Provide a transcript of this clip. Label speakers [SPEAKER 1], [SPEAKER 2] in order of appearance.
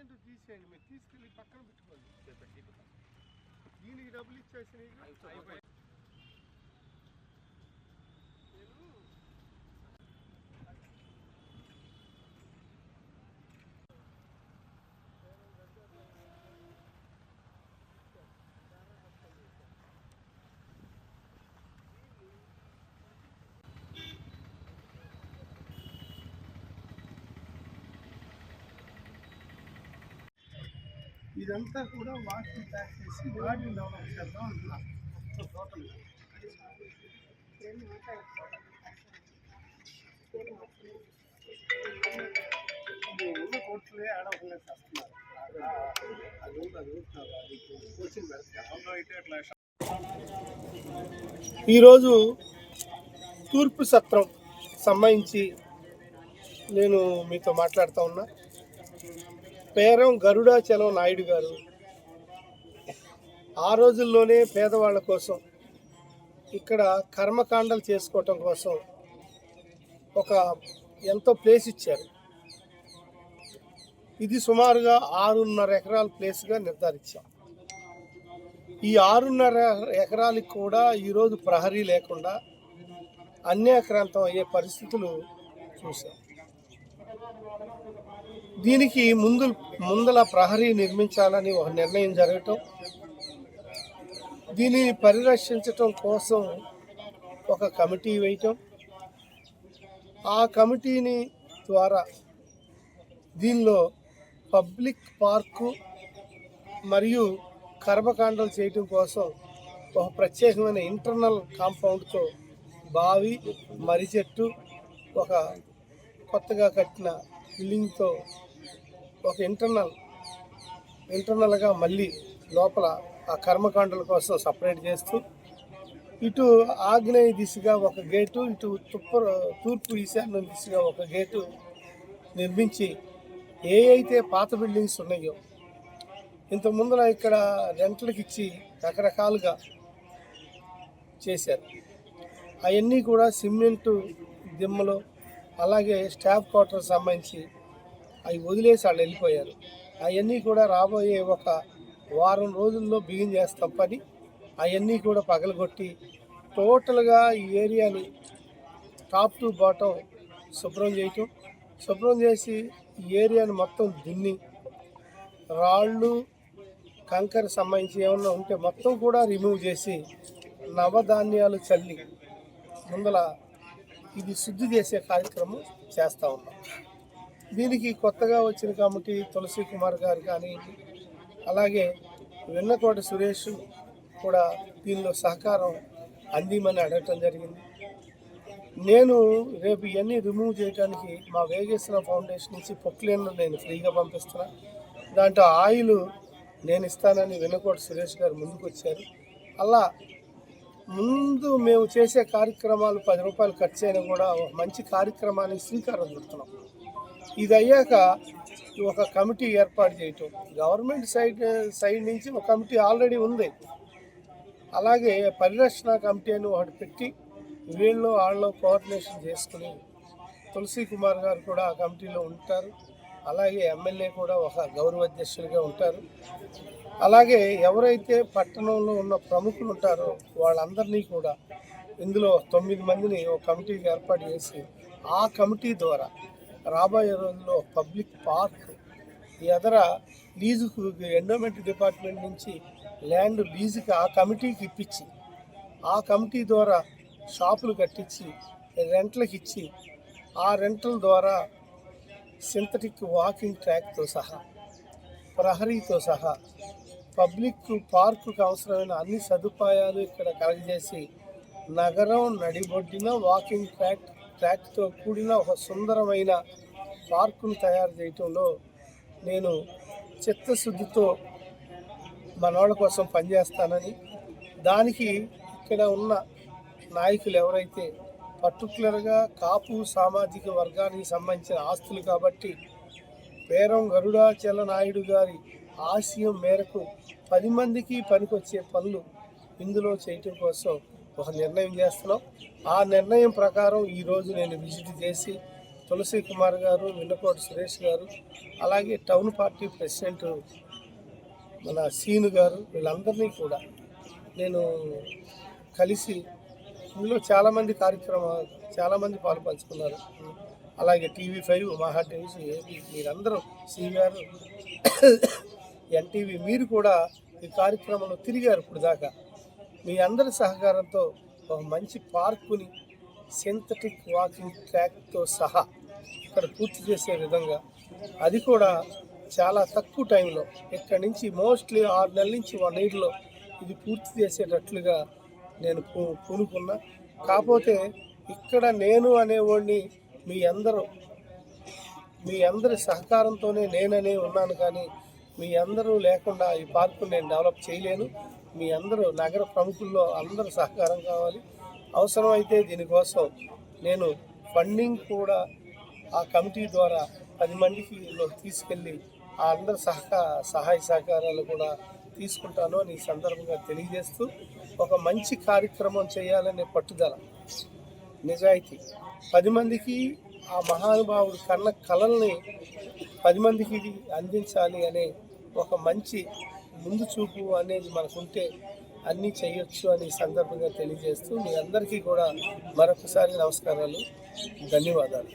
[SPEAKER 1] ఏంటో తీసేయండి మీరు తీసుకెళ్ళి పక్కన పెట్టుకోండి. దీనికి డబ్బులు ఇచ్చేసి ఇదంతా కూడా వాటిని ప్యాక్ చేసి వాటిని డెవలప్ చేద్దాం అంటున్నా మొత్తం టోటల్గా ఉన్న కోట్లే ఆడవలేదు అది అది ఈరోజు తూర్పు సత్రం సంబంధించి నేను మీతో మాట్లాడుతూ ఉన్నా. పేరం గరుడాచలం నాయుడు గారు. ఆ రోజుల్లోనే పేదవాళ్ళ కోసం ఇక్కడ కర్మకాండలు చేసుకోవటం కోసం ఒక ఎంతో ప్లేస్ ఇచ్చారు. ఇది సుమారుగా ఆరున్నర ఎకరాల ప్లేస్గా నిర్ధారించాం. ఈ ఆరున్నర ఎకరాలకు కూడా ఈరోజు ప్రహరీ లేకుండా అన్యాక్రాంతం అయ్యే పరిస్థితులు చూసాం దీనికి ముందు ముందల ప్రహరీ నిర్మించాలని ఒక నిర్ణయం జరగటం దీనిని పరిరక్షించటం కోసం ఒక కమిటీ వేయటం. ఆ కమిటీని ద్వారా దీనిలో పబ్లిక్ పార్కు మరియు కర్మకాండలు చేయటం కోసం ఒక ప్రత్యేకమైన ఇంటర్నల్ కాంపౌండ్తో బావి మర్రి చెట్టు ఒక కొత్తగా కట్టిన బిల్డింగ్తో ఒక ఇంటర్నల్ ఇంటర్నల్గా మళ్ళీ లోపల ఆ కర్మకాండల కోసం సపరేట్ చేస్తూ ఇటు ఆగ్నేయ దిశగా ఒక గేటు ఇటు తుప్ప తూర్పు ఈశాన్య దిశగా ఒక గేటు నిర్మించి ఏ అయితే పాత బిల్డింగ్స్ ఉన్నాయో ఇంత ముందర ఇక్కడ రెంట్లకు ఇచ్చి రకరకాలుగా చేశారు. అవన్నీ కూడా సిమెంటు దిమ్మలు అలాగే స్టాఫ్ క్వార్టర్ సంబంధించి అవి వదిలేసి వాళ్ళు వెళ్ళిపోయారు. అవన్నీ కూడా రాబోయే ఒక వారం రోజుల్లో బిగిన్ చేస్తాం పని. అవన్నీ కూడా పగలగొట్టి టోటల్గా ఈ ఏరియాని టాప్ టు బాటం శుభ్రం చేయటం. శుభ్రం చేసి ఈ ఏరియాని మొత్తం దున్ని రాళ్ళు కంకర సంబంధించి ఏమన్నా ఉంటే మొత్తం కూడా రిమూవ్ చేసి నవధాన్యాలు చల్లి ముందల ఇది శుద్ధి చేసే కార్యక్రమం చేస్తూ ఉన్నాం. దీనికి కొత్తగా వచ్చిన కమిటీ తులసి కుమార్ గారు కానీ అలాగే వెన్నకోట సురేష్ కూడా దీనిలో సహకారం అందిమని అడగటం జరిగింది. నేను రేపు ఇవన్నీ రిమూవ్ చేయడానికి మా వేగేశ్వర ఫౌండేషన్ నుంచి పొక్లేన్ను నేను ఫ్రీగా పంపిస్తున్నా. దాంట్లో ఆయిల్ నేను ఇస్తానని వెన్నకోట సురేష్ గారు ముందుకు వచ్చారు అలా ముందు మేము చేసే కార్యక్రమాలు పది రూపాయలు ఖర్చు అయినా కూడా ఒక మంచి కార్యక్రమానికి శ్రీకారం చుడుతున్నాం. ఇది అయ్యాక ఒక కమిటీ ఏర్పాటు చేయటం. గవర్నమెంట్ సైడ్ సైడ్ నుంచి ఒక కమిటీ ఆల్రెడీ ఉంది. అలాగే పరిరక్షణ కమిటీ అని ఒకటి పెట్టి వీళ్ళు వాళ్ళు కోఆర్డినేషన్ చేసుకుని తులసి కుమార్ గారు కూడా ఆ కమిటీలో ఉంటారు. అలాగే ఎమ్మెల్యే కూడా ఒక గౌరవ అధ్యక్షులుగా ఉంటారు. అలాగే ఎవరైతే పట్టణంలో ఉన్న ప్రముఖులు ఉంటారో వాళ్ళందరినీ కూడా ఇందులో తొమ్మిది మందిని ఒక కమిటీకి ఏర్పాటు చేసి ఆ కమిటీ ద్వారా రాబోయే రోజుల్లో పబ్లిక్ పార్క్ ఎదర లీజుకు ఎండోమెంట్ డిపార్ట్మెంట్ నుంచి ల్యాండ్ లీజుకి ఆ కమిటీకి ఇప్పించి ఆ కమిటీ ద్వారా షాపులు కట్టించి రెంట్లకు ఇచ్చి ఆ రెంట్ల ద్వారా సింథటిక్ వాకింగ్ ట్రాక్తో సహా ప్రహరీతో సహా పబ్లిక్ పార్కుకు అవసరమైన అన్ని సదుపాయాలు ఇక్కడ కలగజేసి నగరం నడిబొడ్డిన వాకింగ్ ట్రాక్ ట్రాక్తో కూడిన ఒక సుందరమైన పార్కును తయారు చేయటంలో నేను చిత్తశుద్ధితో మనవాళ్ళ కోసం పనిచేస్తానని దానికి ఇక్కడ ఉన్న నాయకులు ఎవరైతే పర్టికులర్గా కాపు సామాజిక వర్గానికి సంబంధించిన ఆస్తులు కాబట్టి పేరం గరుడాచల నాయుడు గారి ఆశయం మేరకు పది మందికి పనికొచ్చే పనులు ఇందులో చేయటం కోసం ఒక నిర్ణయం చేస్తున్నాం. ఆ నిర్ణయం ప్రకారం ఈరోజు నేను విజిట్ చేసి తులసి కుమార్ గారు విన్నకోట సురేష్ గారు అలాగే టౌన్ పార్టీ ప్రెసిడెంట్ మన సీను గారు వీళ్ళందరినీ కూడా నేను కలిసి ఇందులో చాలామంది కార్యక్రమాలు చాలామంది పాలు పంచుకున్నారు అలాగే TV five Maha TV AP మీరందరూ సివిఆర్ ఎన్టీవీ మీరు కూడా ఈ కార్యక్రమంలో తిరిగారు ఇప్పుడు దాకా. మీ అందరి సహకారంతో ఒక మంచి పార్కుని సింథటిక్ వాకింగ్ ట్రాక్తో సహా ఇక్కడ పూర్తి చేసే విధంగా అది కూడా చాలా తక్కువ టైంలో ఇక్కడ నుంచి మోస్ట్లీ ఆరు నెలల నుంచి వన్ ఇయర్లో ఇది పూర్తి చేసేటట్లుగా నేను పూ- పూనుకున్నా. కాకపోతే ఇక్కడ నేను అనేవాడిని మీ అందరూ మీ అందరి సహకారంతోనే నేననే ఉన్నాను కానీ మీ అందరూ లేకుండా ఈ పార్కు నేను డెవలప్ చేయలేను. మీ అందరూ నగర ప్రముఖుల్లో అందరూ సహకారం కావాలి. అవసరమైతే దీనికోసం నేను ఫండింగ్ కూడా ఆ కమిటీ ద్వారా పది మందికి తీసుకెళ్ళి ఆ అందరి సహకా సహాయ సహకారాలు కూడా తీసుకుంటాను అని సందర్భంగా తెలియజేస్తూ ఒక మంచి కార్యక్రమం చేయాలనే పట్టుదల నిజాయితీ. పది మందికి ఆ మహానుభావుడు కన్న కళల్ని పది మందికి ఇది అందించాలి అనే ఒక మంచి ముందు చూపు అనేది మనకుంటే అన్నీ చేయొచ్చు అని సందర్భంగా తెలియజేస్తూ మీ అందరికీ కూడా మరొకసారి నమస్కారాలు. ధన్యవాదాలు.